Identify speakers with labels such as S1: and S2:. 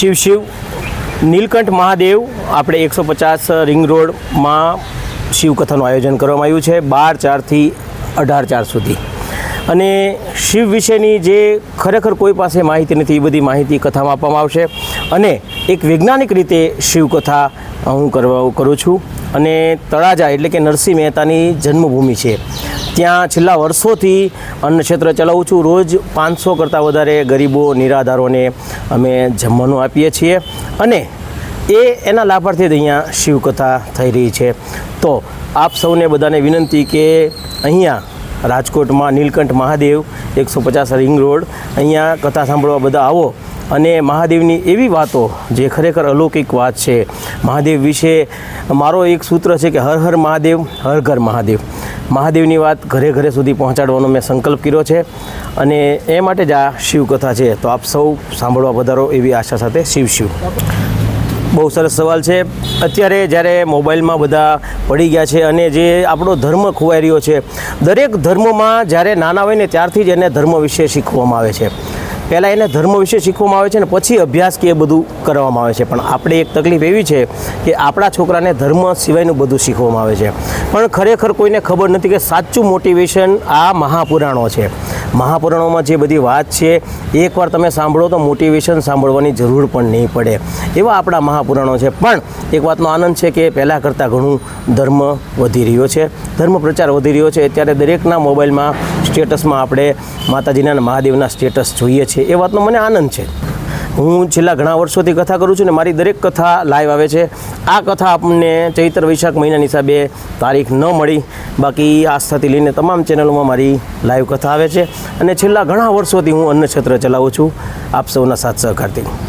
S1: શિવ શિવ, નીલકંઠ મહાદેવ, આપણે એકસો પચાસ રિંગ રોડમાં શિવકથાનું આયોજન કરવામાં આવ્યું છે, બાર ચારથી અઢાર ચાર સુધી. અને શિવ વિશેની જે ખરેખર કોઈ પાસે માહિતી નથી, એ બધી માહિતી કથામાં આપવામાં આવશે. અને એક વૈજ્ઞાનિક રીતે શિવકથા હું કરવા કરું છું. અને તળાજા એટલે કે નરસિંહ મહેતાની જન્મભૂમિ છે. ત્યાં છેલ્લા વર્ષોથી અન્ન ક્ષેત્ર ચલાવું છું. રોજ પાંચસો કરતાં વધારે ગરીબો, નિરાધારોને અમે જમવાનું આપીએ છીએ અને એ એના લાભાર્થી જ અહીંયા શિવકથા થઈ રહી છે. તો આપ સૌને બધાને વિનંતી કે અહીંયા રાજકોટમાં નીલકંઠ મહાદેવ એકસો પચાસ રિંગ રોડ, અહીંયા કથા સાંભળવા બધા આવો અને મહાદેવની એવી વાતો જે ખરેખર અલૌકિક વાત છે. મહાદેવ વિશે મારો એક સૂત્ર છે કે હર હર મહાદેવ, હર ઘર મહાદેવ. મહાદેવની વાત ઘરે ઘરે સુધી પહોંચાડવાનો મેં સંકલ્પ કર્યો છે અને એ માટે જ આ શિવકથા છે. તો આપ સૌ સાંભળવા વધારો એવી આશા સાથે શિવ શિવ. બહુ સરસ સવાલ છે. અત્યારે જ્યારે મોબાઈલમાં બધા પડી ગયા છે અને જે આપણો ધર્મ ખોવાઈ રહ્યો છે, દરેક ધર્મમાં જ્યારે નાના હોય ને ત્યારથી જ એને ધર્મ વિશે શીખવામાં આવે છે. પહેલાં એને ધર્મ વિશે શીખવામાં આવે છે ને પછી અભ્યાસ કે એ બધું કરવામાં આવે છે. પણ આપણે એક તકલીફ એવી છે કે આપણા છોકરાને ધર્મ સિવાયનું બધું શીખવામાં આવે છે. પણ ખરેખર કોઈને ખબર નથી કે સાચું મોટિવેશન આ મહાપુરાણો છે. મહાપુરાણોમાં જે બધી વાત છે, એકવાર તમે સાંભળો તો મોટિવેશન સાંભળવાની જરૂર પણ નહીં પડે. એવા આપણા મહાપુરાણો છે. પણ એક વાતનો આનંદ છે કે પહેલાં કરતાં ઘણું ધર્મ વધી રહ્યો છે. ધર્મ પ્રચાર વધી રહ્યો છે. અત્યારે દરેકના મોબાઈલમાં સ્ટેટસમાં આપણે માતાજીના અને મહાદેવના સ્ટેટસ જોઈએ છીએ એ વાતનો મને આનંદ છે. હું છેલ્લા ઘણા વર્ષોથી કથા કરું છું ને મારી દરેક કથા લાઈવ આવે છે. આ કથા આપણને ચૈત્ર વૈશાખ મહિનાની હિસાબે તારીખ ન મળી. બાકી આસ્થાથી લઈને તમામ ચેનલોમાં મારી લાઈવ કથા આવે છે. અને છેલ્લા ઘણા વર્ષોથી હું અન્નક્ષેત્ર ચલાવું છું. આપ સૌના સાથ સહકારથી.